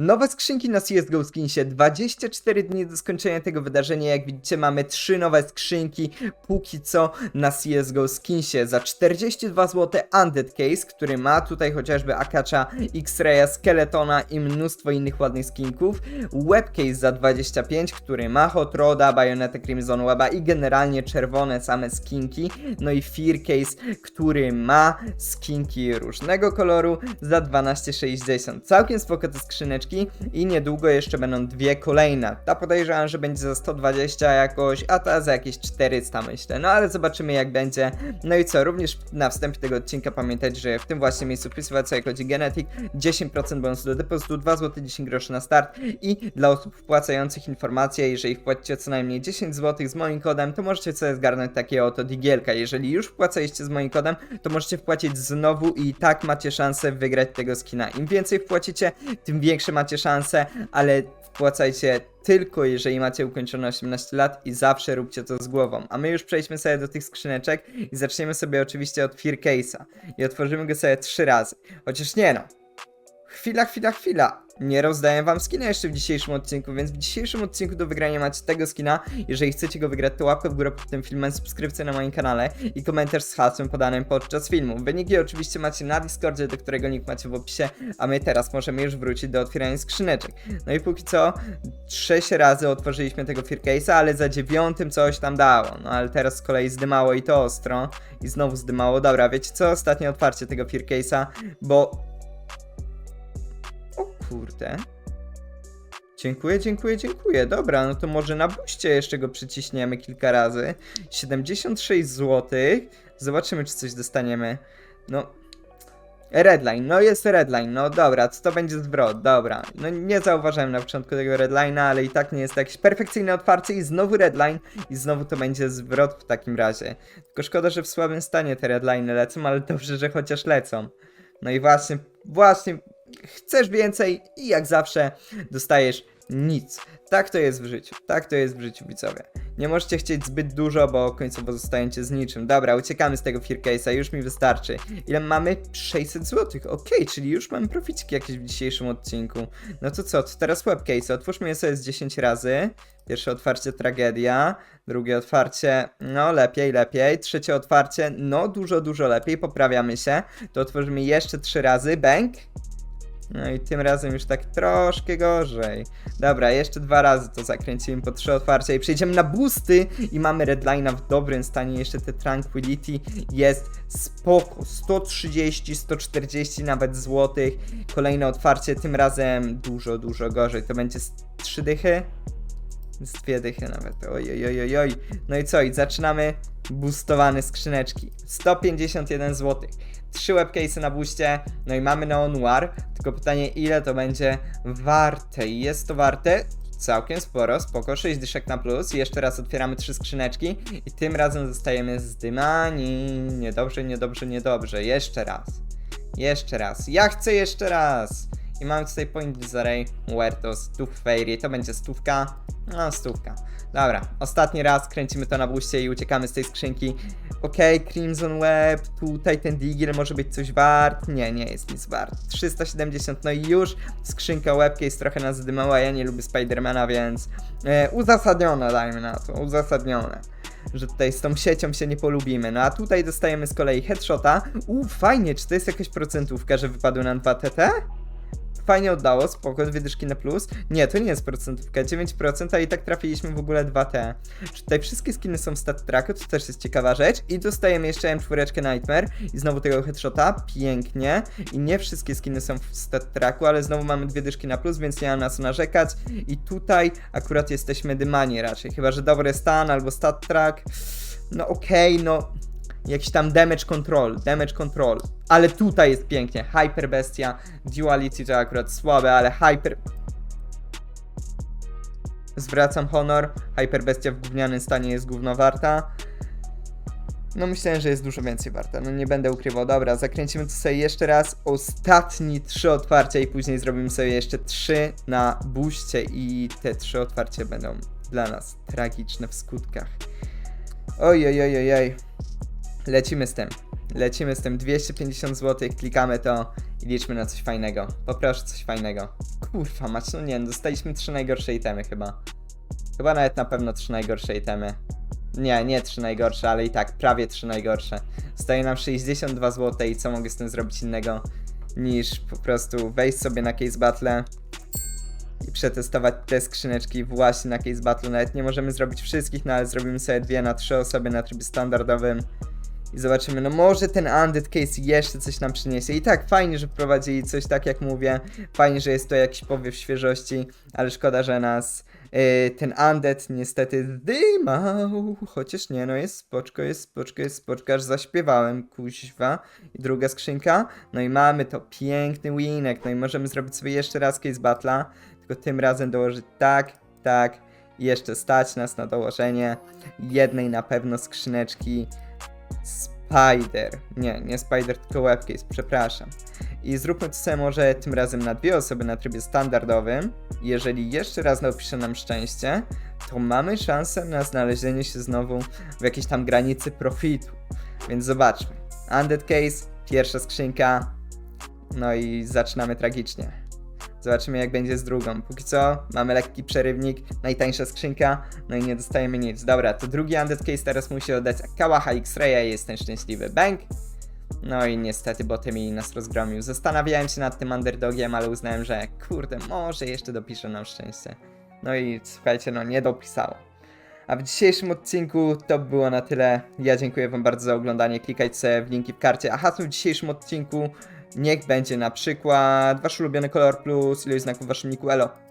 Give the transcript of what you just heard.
Nowe skrzynki na CSGO Skinsie, 24 dni do skończenia tego wydarzenia, jak widzicie mamy 3 nowe skrzynki. Póki co na CSGO Skinsie za 42 zł Undead Case, który ma tutaj chociażby Akacza, X-Raya, Skeletona i mnóstwo innych ładnych skinków, Webcase za 25, który ma Hot Roda, Bayonetta Crimson Weba i generalnie czerwone same skinki, no i Fear Case, który ma skinki różnego koloru za 12,60. Całkiem spoko te skrzyneczki i niedługo jeszcze będą dwie kolejne. Ta podejrzewam, że będzie za 120 jakoś, a ta za jakieś 400 myślę. No ale zobaczymy jak będzie. No i co, również na wstępie tego odcinka pamiętać, że w tym właśnie miejscu wpisywać sobie kodzi Genetic 10% bonusu do depozytu, 2 zł 10 groszy na start i dla osób wpłacających informacje, jeżeli wpłacicie co najmniej 10 zł z moim kodem, to możecie sobie zgarnąć takie oto digielka. Jeżeli już wpłacaliście z moim kodem, to możecie wpłacić znowu i tak macie szansę wygrać tego skina. Im więcej wpłacicie, tym większe macie szanse, ale wpłacajcie tylko jeżeli macie ukończone 18 lat i zawsze róbcie to z głową. A my już przejdźmy sobie do tych skrzyneczek i zaczniemy sobie oczywiście od Fear Case'a i otworzymy go sobie trzy razy. Chociaż nie no. Chwila, chwila, chwila. Nie rozdaję wam skina jeszcze w dzisiejszym odcinku, więc w dzisiejszym odcinku do wygrania macie tego skina. Jeżeli chcecie go wygrać, to łapkę w górę pod tym filmem, subskrypcję na moim kanale i komentarz z hasłem podanym podczas filmu. Wyniki oczywiście macie na Discordzie, do którego link macie w opisie, a my teraz możemy już wrócić do otwierania skrzyneczek. No i póki co, 6 razy otworzyliśmy tego Fear Case'a, ale za dziewiątym coś tam dało. No ale teraz z kolei zdymało i to ostro i znowu zdymało. Dobra, wiecie co? Ostatnie otwarcie tego Fear Case'a, bo kurde. Dziękuję, dziękuję, dziękuję. Dobra, no to może na buście jeszcze go przyciśniemy kilka razy. 76 zł. Zobaczymy, czy coś dostaniemy. No. Redline, no jest redline, no dobra, co to będzie zwrot, dobra. No nie zauważyłem na początku tego redline'a, ale i tak nie jest jakieś perfekcyjne otwarcie i znowu redline i znowu to będzie zwrot w takim razie. Tylko szkoda, że w słabym stanie te redline'y lecą, ale dobrze, że chociaż lecą. No i właśnie, właśnie chcesz więcej i jak zawsze dostajesz nic. Tak to jest w życiu. Tak to jest w życiu, widzowie. Nie możecie chcieć zbyt dużo, bo końcowo zostajecie z niczym. Dobra, uciekamy z tego Fear Case'a, już mi wystarczy. Ile mamy? 600 zł. Okej, czyli już mamy proficiki jakieś w dzisiejszym odcinku. No to co, to teraz webcase. Otwórzmy je sobie z 10 razy. Pierwsze otwarcie tragedia, drugie otwarcie, no lepiej, lepiej, trzecie otwarcie, no dużo, dużo lepiej, poprawiamy się. To otworzymy jeszcze trzy razy, bęk. No i tym razem już tak troszkę gorzej. Dobra, jeszcze dwa razy to zakręcimy po trzy otwarcia i przejdziemy na boosty i mamy redline'a w dobrym stanie. Jeszcze te Tranquility jest spoko. 130, 140 nawet złotych. Kolejne otwarcie, tym razem dużo, dużo gorzej. To będzie trzy dychy? Z dwie dychy nawet. Oj, oj, oj, oj. No i co? I zaczynamy boostowane skrzyneczki. 151 zł. Trzy webcase'y na buście, no i mamy Neo Noir. Tylko pytanie, ile to będzie warte? Jest to warte całkiem sporo, spoko, 6 dyszek na plus. Jeszcze raz otwieramy trzy skrzyneczki i tym razem zostajemy zdymani. Niedobrze, niedobrze, niedobrze. Jeszcze raz. Jeszcze raz. Ja chcę jeszcze raz. I mamy tutaj point Desiree, Huertos, Duch Fairy, to będzie stówka, no stówka. Dobra, ostatni raz kręcimy to na buście i uciekamy z tej skrzynki. Okej, Crimson Web, tutaj ten Digiel może być coś wart. Nie, nie jest nic wart. 370, no i już skrzynka Webcase trochę nas zdymała, ja nie lubię Spidermana, więc e, uzasadnione dajmy na to, uzasadnione że tutaj z tą siecią się nie polubimy. No a tutaj dostajemy z kolei headshota. Uuu, fajnie, czy to jest jakaś procentówka, że wypadły nam 2 TT? Fajnie oddało, spoko, dwie dyszki na plus. Nie, to nie jest procentówka, 9%, a i tak trafiliśmy w ogóle 2T. Czy tutaj wszystkie skiny są w stat tracku, to też jest ciekawa rzecz. I dostajemy jeszcze M4 Nightmare i znowu tego headshota, pięknie. I nie wszystkie skiny są w stat tracku, ale znowu mamy dwie dyszki na plus, więc nie ma na co narzekać. I tutaj akurat jesteśmy dymani raczej, chyba że dobry stan albo stat track. No okej, okay, no jakiś tam damage control, damage control. Ale tutaj jest pięknie. Hyper Bestia, Duality to akurat słabe, ale Hyper... Zwracam honor. Hyper Bestia w gównianym stanie jest gówno warta. No myślałem, że jest dużo więcej warta. No nie będę ukrywał. Dobra, zakręcimy to sobie jeszcze raz. Ostatni trzy otwarcia i później zrobimy sobie jeszcze trzy na buście i te trzy otwarcia będą dla nas tragiczne w skutkach. Oj, oj, oj, oj, oj. Lecimy z tym. lecimy z tym 250 zł, klikamy to i liczmy na coś fajnego. Poproszę coś fajnego. Kurwa, mać, no nie, dostaliśmy trzy najgorsze itemy chyba. Chyba nawet na pewno trzy najgorsze itemy. Nie, nie trzy najgorsze, ale i tak, prawie trzy najgorsze. Zostaje nam 62 zł i co mogę z tym zrobić innego niż po prostu wejść sobie na Case Battle i przetestować te skrzyneczki właśnie na Case Battle. Nawet nie możemy zrobić wszystkich, no ale zrobimy sobie dwie na trzy osoby na trybie standardowym i zobaczymy, no może ten Undead Case jeszcze coś nam przyniesie. I tak, fajnie, że wprowadzili coś tak jak mówię, fajnie, że jest to jakiś powiew świeżości, ale szkoda, że nas yy, ten Undead niestety zdymał, chociaż nie, no jest spoczko, jest spoczko, jest spoczko, aż zaśpiewałem, kuźwa. I druga skrzynka, no i mamy to, piękny winek, no i możemy zrobić sobie jeszcze raz Case Battle'a, tylko tym razem dołożyć tak, tak, i jeszcze stać nas na dołożenie jednej na pewno skrzyneczki Spider. Nie, nie Spider, tylko Webcase, przepraszam. I zróbmy to sobie może tym razem na dwie osoby na trybie standardowym. Jeżeli jeszcze raz napisze nam szczęście, to mamy szansę na znalezienie się znowu w jakiejś tam granicy profitu. Więc zobaczmy. Undead Case, pierwsza skrzynka. No i zaczynamy tragicznie. Zobaczymy jak będzie z drugą. Póki co mamy lekki przerywnik, najtańsza skrzynka, no i nie dostajemy nic. Dobra, to drugi Undead Case teraz musi oddać Kałacha X-Raya i ten szczęśliwy bank. No i niestety botem nas rozgromił. Zastanawiałem się nad tym underdogiem, ale uznałem, że kurde, może jeszcze dopisze nam szczęście. No i słuchajcie, no nie dopisało. A w dzisiejszym odcinku to było na tyle. Ja dziękuję Wam bardzo za oglądanie. Klikajcie w linki w karcie. A hasłem w dzisiejszym odcinku niech będzie na przykład Wasz ulubiony kolor plus ilość znaków w Waszym niku. Elo.